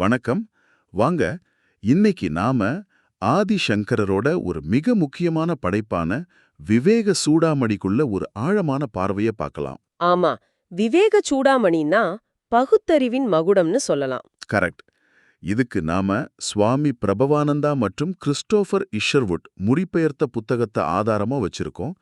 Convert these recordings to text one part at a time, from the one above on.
வணக்கம். வாங்க இன்னைக்கு நாம ஆதிசங்கரரோட ஒரு மிக முக்கியமான படைப்பான விவேக சூடாமணிக்குள்ள ஒரு ஆழமான பார்வைய பார்க்கலாம். ஆமா விவேக சூடாமணின்னா பகுத்தறிவின் மகுடம்னு சொல்லலாம். கரெக்ட். இதுக்கு நாம சுவாமி பிரபவானந்தா மற்றும் கிறிஸ்டோபர் இஷர்வுட் முறிபெயர்த்த புத்தகத்தை ஆதாரமா வச்சிருக்கோம்.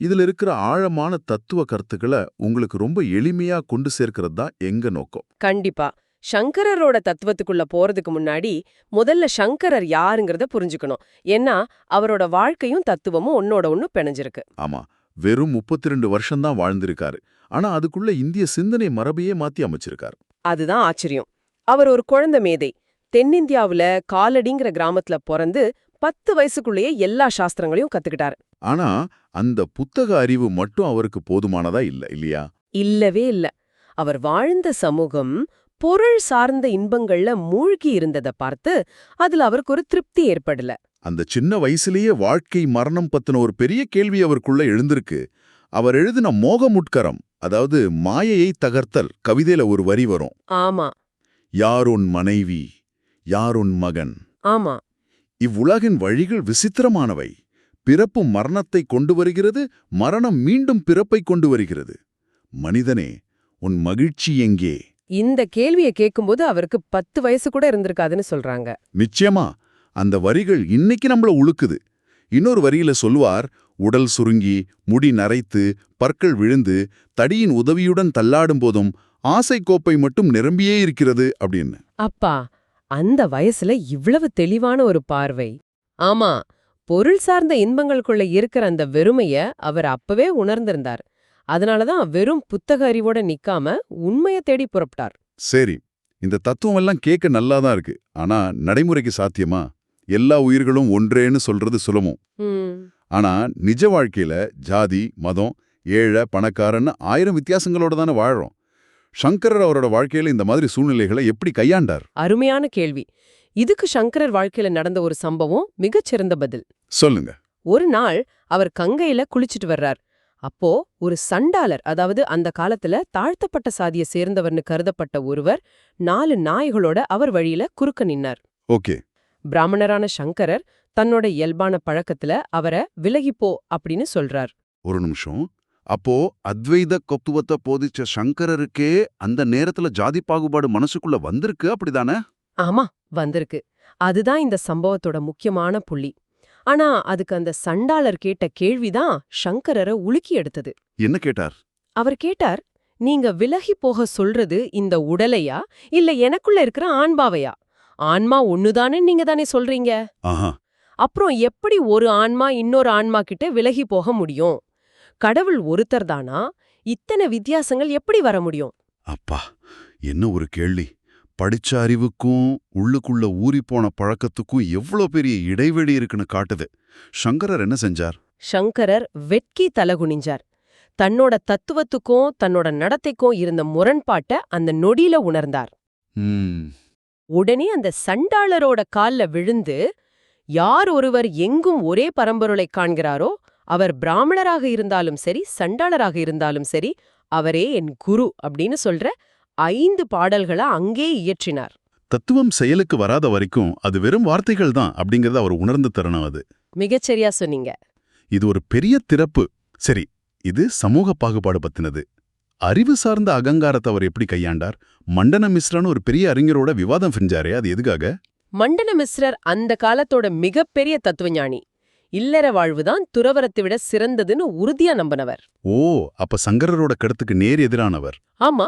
இதுல இருக்கிற ஆழமான தத்துவ கருத்துக்களை உங்களுக்கு ரொம்ப எளிமையா கொண்டு சேர்க்கிறது தான் எங்க நோக்கம். கண்டிப்பா. சங்கரரோட தத்துவத்துக்குள்ள போறதுக்கு முன்னாடி முதல்ல சங்கரர் யாருங்கிறத புரிஞ்சுக்கணும். ஏன்னா அவரோட வாழ்க்கையும் தத்துவமும் ஒன்னோட ஒன்னு பிணைஞ்சிருக்கு. ஆமா வெறும் 32 வருஷம்தான் வாழ்ந்திருக்காரு. ஆனா அதுக்குள்ள இந்திய சிந்தனை மரபையே மாத்தி அமைச்சிருக்காரு. அதுதான் ஆச்சரியம். அவர் ஒரு குழந்தை மேதை. தென்னிந்தியாவுல காலடிங்கிற கிராமத்துல பிறந்து பத்து வயசுக்குள்ளேயே எல்லா சாஸ்திரங்களையும் கத்துக்கிட்டாரு. ஆனா அந்த புத்தக அறிவு மட்டும் அவருக்கு போதுமானதா இல்ல இல்லையா? இல்லவே இல்ல. அவர் வாழ்ந்த சமூகம் பொருள் சார்ந்த இன்பங்கள்ல மூழ்கி இருந்தத பார்த்து அதுல அவருக்கு ஒரு திருப்தி ஏற்படல. அந்த சின்ன வயசுலயே வாழ்க்கை மரணம் பத்தின ஒரு பெரிய கேள்வி அவருக்குள்ள எழுந்திருக்கு. அவர் எழுதின மோகமுட்கரம் அதாவது மாயையை தகர்த்தல் கவிதையில ஒரு வரி வரும். ஆமா. யாருன் மனைவி? யாருன் மகன்? ஆமா. இவ்வுலகின் வழிகள் விசித்திரமானவை. பிறப்பு மரணத்தை கொண்டு வருகிறது மரணம் மீண்டும் பிறப்பை கொண்டு வருகிறது. மனிதனே உன் மகிழ்ச்சி எங்கே? இந்த கேள்வியை கேட்கும்போது அவருக்கு பத்து வயசு கூட இருந்திருக்காதுன்னு சொல்றாங்க. நிச்சயமா. அந்த வரிகள் இன்னைக்கு நம்மள உழுக்குது. இன்னொரு வரியில சொல்லுவார் உடல் சுருங்கி முடி நரைத்து பற்கள் விழுந்து தடியின் உதவியுடன் தள்ளாடும் போதும் ஆசை கோப்பை மட்டும் நிரம்பியே இருக்கிறது அப்படின்னு. அப்பா அந்த வயசுல இவ்வளவு தெளிவான ஒரு பார்வை. ஆமா பொருள் சார்ந்த இன்பங்களுக்குள்ள இருக்கிற அந்த வெறுமைய அவர் அப்பவே உணர்ந்திருந்தார். அதனாலதான் வெறும் புத்தக அறிவோட நிக்காம உண்மைய தேடி புறப்பட்டார். சரி இந்த தத்துவம் எல்லாம் கேட்க நல்லாதான் இருக்கு. ஆனா நடைமுறைக்கு சாத்தியமா? எல்லா உயிர்களும் ஒன்றேன்னு சொல்றது சுலபம். ம், ஆனா நிஜ வாழ்க்கையில ஜாதி மதம் ஏழை பணக்காரன்னு ஆயிரம் வித்தியாசங்களோட தானே வாழறோம். சங்கரர் அவரோட வாழ்க்கையில இந்த மாதிரி சூழ்நிலைகளை எப்படி கையாண்டார்? அருமையான கேள்வி. இதுக்கு சங்கரர் வாழ்க்கையில நடந்த ஒரு சம்பவம் மிகச்சிறந்த பதில். சொல்லுங்க. ஒரு நாள் அவர் கங்கையில குளிச்சிட்டு வர்றார். அப்போ ஒரு சண்டாளர் அதாவது அந்த காலத்துல தாழ்த்தப்பட்ட சாதிய சேர்ந்தவர்னு கருதப்பட்ட ஒருவர் நாலு நாய்களோட அவர் வழியில குறுக்க நின்னார். ஓகே. பிராமணரான சங்கரர் தன்னோட இயல்பான பழக்கத்துல அவரை விலகிப்போ அப்படின்னு சொல்றார். ஒரு நிமிஷம். அப்போ அத்வைத கொத்துவத்தை போதிச்ச சங்கரருக்கே அந்த நேரத்துல ஜாதி பாகுபாடு மனசுக்குள்ள வந்திருக்கு அப்படிதானே? ஆமா வந்திருக்கு. அதுதான் இந்த சம்பவத்தோட முக்கியமான புள்ளி. ஆனா அதுக்கு அந்த சண்டாளர் கேட்ட கேள்விதான் சங்கரரை உலுக்கி எடுத்தது. என்ன கேட்டார்? அவர் கேட்டார் நீங்க விலகி போக சொல்றது இந்த உடலையா? இல்ல எனக்குள்ள இருக்கிற ஆன்மாவையா? ஆன்மா ஒண்ணுதானே நீங்க தானே சொல்றீங்க? அப்புறம் எப்படி ஒரு ஆன்மா இன்னொரு ஆன்மா கிட்ட விலகி போக முடியும்? கடவுள் ஒருத்தர் தானா? இத்தனை வித்தியாசங்கள் எப்படி வர முடியும்? அப்பா என்ன ஒரு கேள்வி. படிச்ச அறிவுக்கும் உள்ளுக்குள்ள ஊறிப்போன பழக்கத்துக்கும் எவ்வளோ பெரிய இடைவெளி இருக்குன்னு காட்டுது. சங்கரர் என்ன செஞ்சார்? சங்கரர் வெட்கி தலகுனிஞ்சார் தன்னோட தத்துவத்துக்கும் தன்னோட நடத்தைக்கும் இருந்த முரண்பாட்ட அந்த நொடியில உணர்ந்தார். உடனே அந்த சண்டாளரோட கால்ல விழுந்து யார் ஒருவர் எங்கும் ஒரே பரம்பொருளைக் காண்கிறாரோ அவர் பிராமணராக இருந்தாலும் சரி சண்டாளராக இருந்தாலும் சரி அவரே என் குரு அப்படின்னு சொல்ற ஐந்து பாடல்களை அங்கே இயற்றினார். தத்துவம் செயலுக்கு வராத வரைக்கும் அது வெறும் வார்த்தைகள் தான் அப்படிங்கறத அவர் உணர்ந்து தரணும் அது. மிகச்சரியா சொன்னீங்க. இது ஒரு பெரிய திறப்பு. சரி இது சமூக பாகுபாடு பத்தினது. அறிவு சார்ந்த அகங்காரத்தை அவர் எப்படி கையாண்டார்? மண்டன மிஸ்ரான்னு ஒரு பெரிய அறிஞரோட விவாதம் செஞ்சாரே அது எதுக்காக? மண்டன மிஸ்ரர் அந்த காலத்தோட மிகப்பெரிய தத்துவஞானி. இல்லற வாழ்வுதான் துறவரத்தை விட சிறந்ததுன்னு உறுதியா நம்பினவர். ஓ அப்ப சங்கரரோட கருத்துக்கு நேர் எதிரானவர். ஆமா.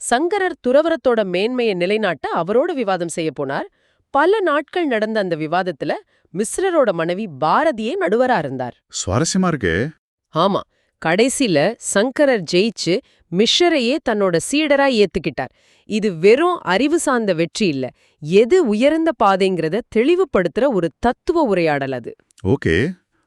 சங்கரர் துறவரத்தோட மேன்மையை நிலைநாட்ட அவரோட விவாதம் செய்ய போனார். பல நாட்கள் நடந்த அந்த விவாதத்துல மிஸ்ரரோட மனைவி பாரதியே நடுவரா இருந்தார். சுவாரஸ்யமா இருக்கே. ஆமா கடைசில சங்கரர் ஜெயிச்சு மிஸ்ரரையே தன்னோட சீடரா ஏத்துக்கிட்டார். இது வெறும் அறிவு சார்ந்த வெற்றி இல்ல எது உயர்ந்த பாதைங்கிறத தெளிவுபடுத்துற ஒரு தத்துவ உரையாடல் அது. ஓகே.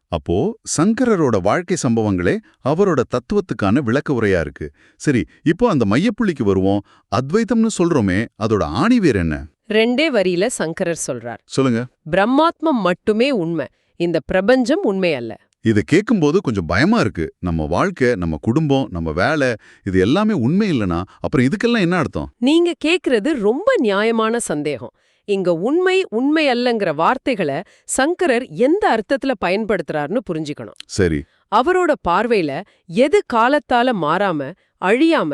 அப்போ சங்கரரோட வாழ்க்கை சம்பவங்களே அவரோட தத்துவத்துக்கான விளக்க உரையா இருக்கு. சரி இப்போ அந்த மையப்புள்ளிக்கு வருவோம். அத்வைதம்னு சொல்றோமே அதோட ஆணிவேர் என்ன? ரெண்டே வரியில சங்கரர் சொல்றார். சொல்லுங்க. பிரம்மாத்மம் மட்டுமே உண்மை இந்த பிரபஞ்சம் உண்மை அல்ல. இதை கேட்கும்போது கொஞ்சம் பயமா இருக்கு. நம்ம வாழ்க்கை நம்ம குடும்பம் நம்ம வேலை இது எல்லாமே உண்மை இல்லனா அப்புறம் இதுக்கெல்லாம் என்ன அர்த்தம்? நீங்க கேக்குறது ரொம்ப நியாயமான சந்தேகம். இங்க உண்மை உண்மை அல்லங்கிற வார்த்தைகளை சங்கரர் எந்த அர்த்தத்துல பயன்படுத்துறாருன்னு புரிஞ்சுக்கணும். சரி. அவரோட பார்வையில எது காலத்தால மாறாம அழியாம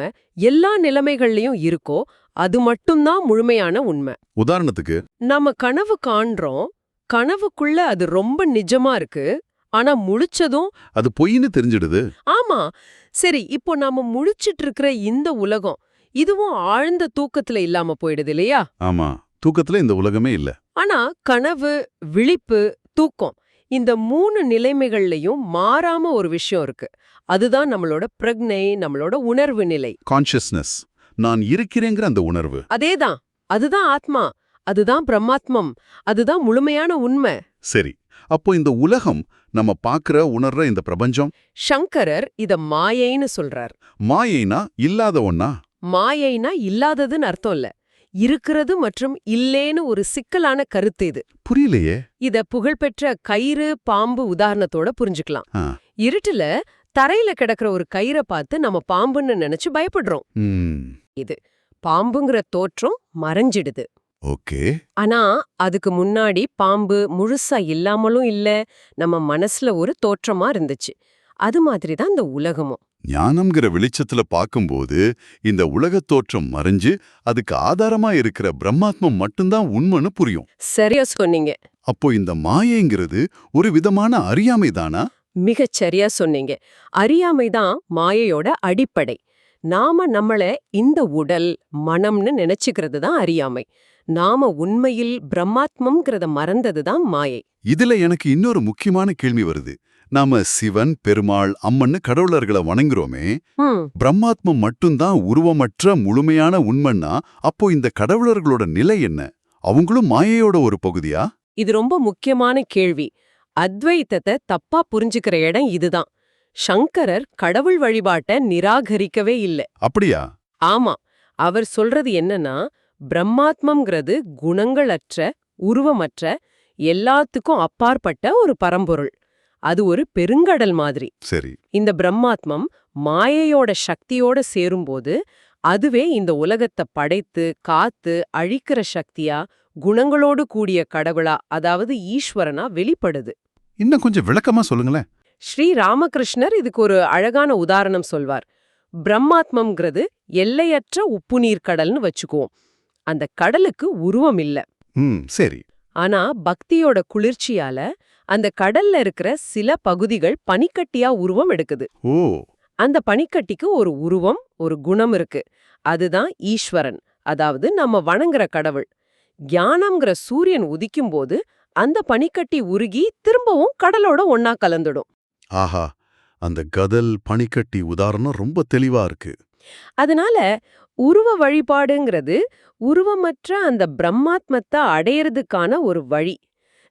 எல்லா நிலைமைகள்லயும் இருக்கோ அது மட்டும்தான் முழுமையான உண்மை. உதாரணத்துக்கு? நம்ம கனவு காண்றோம் கனவுக்குள்ள அது ரொம்ப நிஜமா இருக்கு ஆனா முழிச்சதும் அது பொய்ன்னு தெரிஞ்சிடுது. ஆமா. சரி இப்போ நாம முழிச்சிட்டு இருக்கிற இந்த உலகம் இதுவும் ஆழ்ந்த தூக்கத்துல இல்லாம போயிடுது இல்லையா? ஆமா. தூக்கத்துல இந்த உலகமே இல்ல. ஆனா கனவு விழிப்பு தூக்கம் இந்த மூணு நிலைமைகள்லயும் மாறாம ஒரு விஷயம் இருக்கு. அதுதான் நம்மளோட பிரக்னை நம்மளோட உணர்வு நிலை. கான்ஷியஸ்னஸ் நான் இருக்கிறேங்கிற அந்த உணர்வு. அதேதான். அதுதான் ஆத்மா. அதுதான் பிரம்மாத்மம். அதுதான் முழுமையான உண்மை. சரி. அப்போ இந்த உலகம் நம்ம பார்க்கற உணர்ற இந்த பிரபஞ்சம்? சங்கரர் இத மாயைன்னு சொல்றார். மாயைனா இல்லாத ஒண்ணா மாயைனா இல்லாததுன்னு அர்த்தம் இல்ல. இருக்கிறது மற்றும் இல்லேன்னு ஒரு சிக்கலான கருத்து இது. புரியலையே. இத புகழ்பெற்ற கயிறு பாம்பு உதாரணத்தோட புரிஞ்சுக்கலாம். இருட்டுல தரையில கிடக்கிற ஒரு கயிறை பார்த்து நம்ம பாம்புன்னு நினைச்சு பயப்படுறோம். ம். பாம்புங்கிற தோற்றம் மறைஞ்சிடுது. ஓகே. ஆனா அதுக்கு முன்னாடி பாம்பு முழுசா இல்லாமலும் இல்ல நம்ம மனசுல ஒரு தோற்றமா இருந்துச்சு. அது மாதிரி தான் இந்த உலகமும். ஞானம்ங்கிற வெளிச்சத்துல பார்க்கும்போது இந்த உலகத் தோற்றம் மறைஞ்சு அதுக்கு ஆதாரமா இருக்கிற பிரம்மாத்மம் மட்டும்தான் உண்மைன்னு புரியும். சரியா சொன்னீங்க. அப்போ இந்த மாயைங்கிறது ஒரு விதமான அறியாமை தானா? மிகச் சரியா சொன்னீங்க. அறியாமை தான் மாயையோட அடிப்படை. நாம நம்மள இந்த உடல் மனம்னு நினைச்சுக்கிறது தான் அறியாமை. நாம உண்மையில் பிரம்மாத்மம்ங்கிறத மறந்தது தான் மாயை. இதுல எனக்கு இன்னொரு முக்கியமான கேள்வி வருது. நாம சிவன் பெருமாள் அம்மன்னு கடவுளர்களை வணங்குறோமே. பிரம்மாத்மம் மட்டும்தான் உருவமற்ற முழுமையான உண்மைன்னா அப்போ இந்த கடவுளர்களோட நிலை என்ன? அவங்களும் மாயையோட ஒரு பகுதியா? இது ரொம்ப முக்கியமான கேள்வி. அத்வைத்தத்தை தப்பா புரிஞ்சுக்கிற இடம் இதுதான். சங்கரர் கடவுள் வழிபாட்டை நிராகரிக்கவே இல்ல. அப்படியா? ஆமா. அவர் சொல்றது என்னன்னா பிரம்மாத்மம்ங்கிறது குணங்களற்ற உருவமற்ற எல்லாத்துக்கும் அப்பாற்பட்ட ஒரு பரம்பொருள். அது ஒரு பெருங்கடல் மாதிரி. சரி. இந்த பிரம்மாத்மம் மாயையோட சக்தியோட சேரும்போது அதுவே இந்த உலகத்தை படைத்து காத்து அழிக்கிற சக்தியா குணங்களோடு கூடிய கடவுளா அதாவது ஈஸ்வரனா வெளிப்படுது. இன்னும் கொஞ்சம் விளக்கமா சொல்லுங்களேன். ஸ்ரீ ராமகிருஷ்ணர் இதுக்கு ஒரு அழகான உதாரணம் சொல்வார். பிரம்மாத்மம்ங்கிறது எல்லையற்ற உப்பு நீர் கடல்னு வச்சுக்குவோம். அந்த கடலுக்கு உருவம் இல்ல. சரி. ஆனா பக்தியோட குளிர்ச்சியால அந்த கடல்ல இருக்கிற சில பகுதிகள் பனிக்கட்டியா உருவம் எடுக்குது. ஓ. அந்த பனிக்கட்டிக்கு ஒரு உருவம் ஒரு குணம் இருக்கு. அதுதான் ஈஸ்வரன். அதாவது நம்ம வணங்குற கடவுள். ஞானம்ங்கிற சூரியன் உதிக்கும்போது அந்த பனிக்கட்டி உருகி திரும்பவும் கடலோட ஒன்னா கலந்துடும். ஆஹா. அந்த கதல் பனிக்கட்டி உதாரணம் ரொம்ப தெளிவா இருக்கு. அதனால உருவ வழிபாடுங்கிறது உருவமற்ற அந்த பிரம்மாத்மத்தை அடையறதுக்கான ஒரு வழி.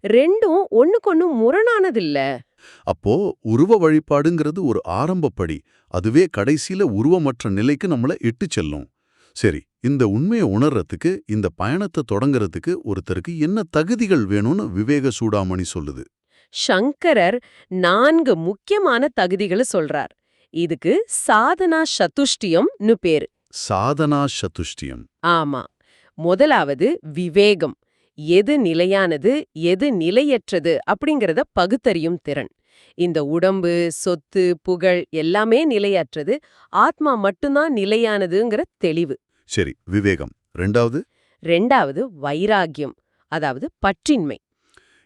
ரெண்டும் ஒண்ணுக்கொன்னு முரணானதில்ல. அப்போ உருவ வழிபாடுங்கிறது ஒரு ஆரம்பப்படி. அதுவே கடைசியில உருவமற்ற நிலைக்கு நம்மள இட்டு செல்லும். சரி இந்த உண்மையை உணர்றதுக்கு இந்த பயணத்தை தொடங்கறதுக்கு ஒருத்தருக்கு என்ன தகுதிகள் வேணும்னு விவேக சூடாமணி சொல்லுது? சங்கரர் நான்கு முக்கியமான தகுதிகளை சொல்றார். இதுக்கு சாதனா சதுஷ்டியம்னு பேரு. சாதனா சதுஷ்டியம். ஆமா. முதலாவது விவேகம். எது நிலையானது எது நிலையற்றது அப்படிங்கறத பகுத்தறியும் திறன். இந்த உடம்பு சொத்து புகழ் எல்லாமே நிலையற்றது. ஆத்மா மட்டும்தான் நிலையானதுங்கிற தெளிவு. சரி விவேகம். ரெண்டாவது? ரெண்டாவது வைராகியம். அதாவது பற்றின்மை.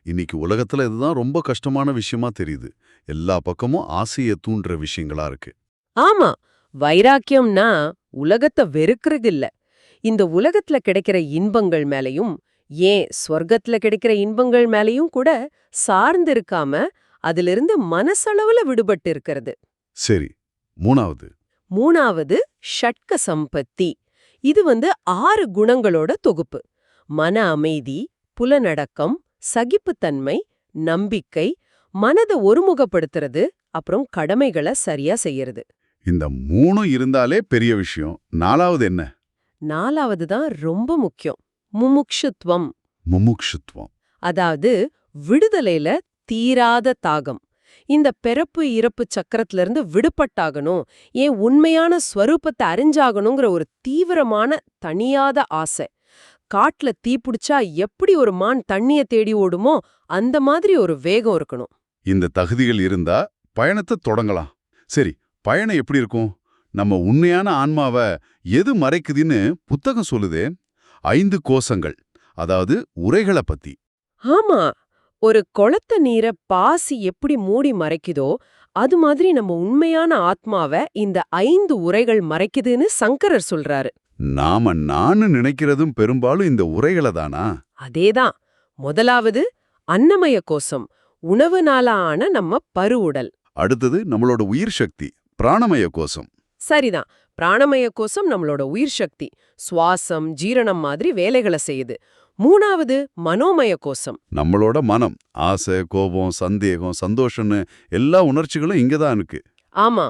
இன்னைக்கு உலகத்துல இதுதான் ரொம்ப கஷ்டமான விஷயமா தெரியுது. எல்லா பக்கமும் ஆசையை தூண்டுற விஷயங்களா இருக்கு. ஆமா வைராக்கியம்னா உலகத்தை வெறுக்கிறது இல்ல இந்த உலகத்துல கிடைக்கிற இன்பங்கள் மேலயும் ஏன் ஸ்வர்க்கத்துல கிடைக்கிற இன்பங்கள் மேலயும் கூட சார்ந்து இருக்காம அதிலிருந்து மனசளவுல விடுபட்டு இருக்கிறது. சரி மூணாவது. மூணாவது ஷட்க சம்பத்தி. இது வந்து ஆறு குணங்களோட தொகுப்பு. மன அமைதி புலனடக்கம் சகிப்புத்தன்மை நம்பிக்கை மனதை ஒருமுகப்படுத்துறது அப்புறம் கடமைகளை சரியா செய்யறது. இந்த மூணும் இருந்தாலே பெரிய விஷயம். நாலாவது என்ன? நாலாவது தான் ரொம்ப முக்கியம். முமுக்ஷுத்வம். முமுக்ஷுத்வம். அதாவது விடுதலையில தீராத தாகம். இந்த பிறப்பு இறப்பு சக்கரத்துல இருந்து விடுபட்டாகணும். ஏன் உண்மையான ஸ்வரூபத்தை அறிஞ்சாகணுங்கிற ஒரு தீவிரமான தனியாத ஆசை. காட்டுல தீ பிடிச்சா எப்படி ஒரு மான் தண்ணிய தேடி ஓடுமோ அந்த மாதிரி ஒரு வேகம் இருக்கணும். இந்த தகுதிகள் இருந்தா பயணத்தை தொடங்கலாம். சரி பயணம் எப்படி இருக்கும்? நம்ம உண்மையான ஆன்மாவை எது மறைக்குதுன்னு புத்தகம் சொல்லுதே. ஐந்து கோசங்கள் அதாவது உரைகளை பத்தி. ஆமா ஒரு குளத்த நீரை பாசி எப்படி மூடி மறைக்குதோ அது மாதிரி நம்ம உண்மையான ஆத்மாவை இந்த ஐந்து உரைகள் மறைக்குதுன்னு சங்கரர் சொல்றாரு. நாம நான்னு நினைக்கிறதும் பெரும்பாலும் இந்த உரைகளை தானா? அதேதான். முதலாவது அன்னமய கோசம் உணவுனால ஆன நம்ம பருவுடல். அடுத்தது நம்மளோட உயிர் சக்தி பிராணமய கோசம் சரிதான். பிராணமய கோசம் நம்மளோட உயிர் சக்தி சுவாசம் ஜீரணம் மாதிரி வேலைகளை செய்யுது. மூணாவது மனோமய கோசம் நம்மளோட மனம் ஆசை கோபம் சந்தேகம் சந்தோஷம்னு எல்லா உணர்ச்சிகளும் இங்க தான் இருக்கு. ஆமா.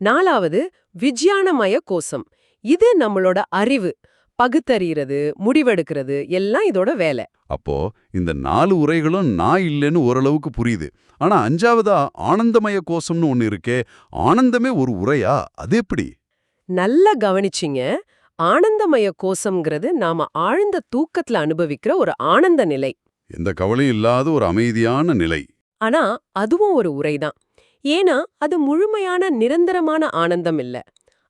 நாலாவது விஜயானமய கோசம் இது நம்மளோட அறிவு பகுத்தறியறது முடிவெடுக்கிறது எல்லாம் இதோட வேலை. அப்போ இந்த நாலு உரைகளும் நான் இல்லைன்னு ஓரளவுக்கு புரியுது. ஆனா அஞ்சாவதா ஆனந்தமய கோசம்னு ஒன்னு இருக்கே ஆனந்தமே ஒரு உரையா? அது எப்படி? நல்லா கவனிச்சிங்க. ஆனந்தமய கோசம்ங்கிறது நாம ஆழ்ந்த தூக்கத்துல அனுபவிக்கிற ஒரு ஆனந்த நிலை. எந்த கவலையும் இல்லாத ஒரு அமைதியான நிலை. ஆனா அதுவும் ஒரு உரைதான். ஏன்னா அது முழுமையான நிரந்தரமான ஆனந்தம் இல்ல.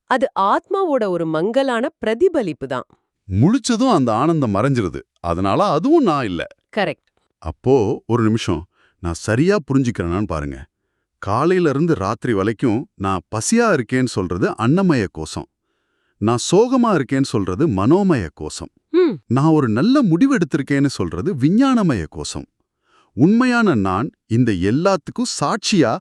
அது ஆத்மாவோட ஒரு மங்கலான பிரதிபலிப்பு தான் முழிச்சதும் அந்த ஆனந்தம் மறைஞ்சிருது. அதனால அதுவும் நான் இல்ல. கரெக்ட். அப்போ ஒரு நிமிஷம். நான் சரியா புரிஞ்சுக்கிறேனான்னு பாருங்க. காலையில இருந்து ராத்திரி வரைக்கும் நான் பசியா இருக்கேன்னு சொல்றது அன்னமய கோசம் நான் சோகமா இருக்கேன்னு சொல்றது மனோமய கோசம் ம். நான் ஒரு நல்ல முடிவு எடுத்திருக்கேன்னு சொல்றது விஞ்ஞானமய கோசம் உண்மையான நான் இந்த எல்லாத்துக்கும் சாட்சியா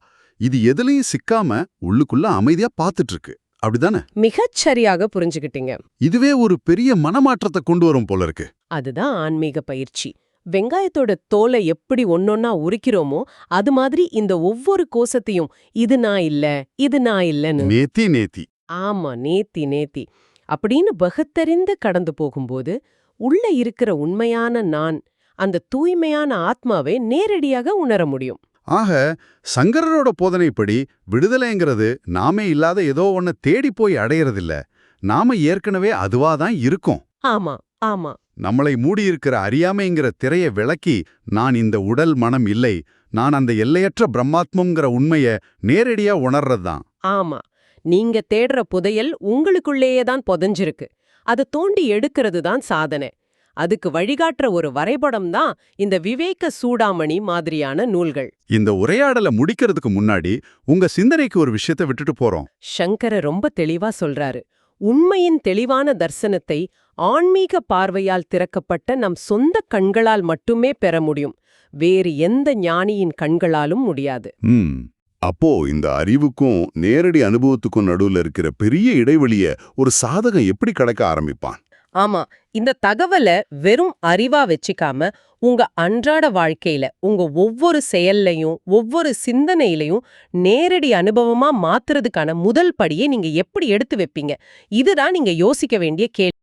இது எதுலயும் சிக்காம உள்ளுக்குள்ள அமைதியா பாத்துட்டு இருக்கு அப்படிதானே? மிகச் சரியாக புரிஞ்சுக்கிட்டீங்க. இதுவே ஒரு பெரிய மனமாற்றத்தை கொண்டு வரும் போல இருக்கு. அதுதான் ஆன்மீக பயிற்சி. வெங்காயத்தோட தோலை எப்படி ஒன்னொன்னா உரிக்கிறோமோ அது மாதிரி இந்த ஒவ்வொரு கோசத்தையும் இது நான் இல்ல இது நான் இல்லன்னு. நேத்தி நேத்தி. ஆமா நேத்தி நேத்தி. அப்படின்னு பகுத்தறிந்து கடந்து போகும்போது உள்ள இருக்கிற உண்மையான நான் அந்த தூய்மையான ஆத்மாவை நேரடியாக உணர முடியும். ஆக சங்கரரோட போதனைப்படி விடுதலைங்கிறது நாமே இல்லாத ஏதோ ஒன்ன தேடி போய் அடையறதில்ல. நாம ஏற்கனவே அதுவாதான் இருக்கோம். ஆமா ஆமா. நம்மளை மூடியிருக்கிற அறியாமைங்கிற திரைய விளக்கி நான் இந்த உடல் மனம் இல்லை. நான் அந்த எல்லையற்ற பிரம்மாத்மங்கிற உண்மைய நேரடியா உணர்றதுதான். ஆமா. நீங்க தேடுற புதையல் உங்களுக்குள்ளேயே தான் புதைஞ்சிருக்கு. அதை தோண்டி எடுக்கிறது தான் சாதனை. அதுக்கு வழிகாட்டுற ஒரு வரைபடம் தான் இந்த விவேக சூடாமணி மாதிரியான நூல்கள். இந்த உரையாடலை முடிக்கிறதுக்கு முன்னாடி உங்க சிந்தனைக்கு ஒரு விஷயத்தை விட்டுட்டு போறோம். சங்கர ரொம்ப தெளிவா சொல்றாரு. உண்மையின் தெளிவான தர்சனத்தை ஆன்மீக பார்வையால் திறக்கப்பட்ட நம் சொந்த கண்களால் மட்டுமே பெற முடியும். வேறு எந்த ஞானியின் கண்களாலும் முடியாது. ம். அப்போ இந்த அறிவுக்கும் நேரடி அனுபவத்துக்கும் நடுவுல இருக்கிற பெரிய இடைவெளிய ஒரு சாதகம் எப்படி கடக்க ஆரம்பிப்பான்? ஆமா இந்த தகவலை வெறும் அறிவா வச்சுக்காம உங்க அன்றாட வாழ்க்கையில உங்க ஒவ்வொரு செயல்லையும் ஒவ்வொரு சிந்தனையிலையும் நேரடி அனுபவமா மாத்துறதுக்கான முதல் படியை நீங்க எப்படி எடுத்து வைப்பீங்க? இதுதான் நீங்க யோசிக்க வேண்டிய கேள்வி.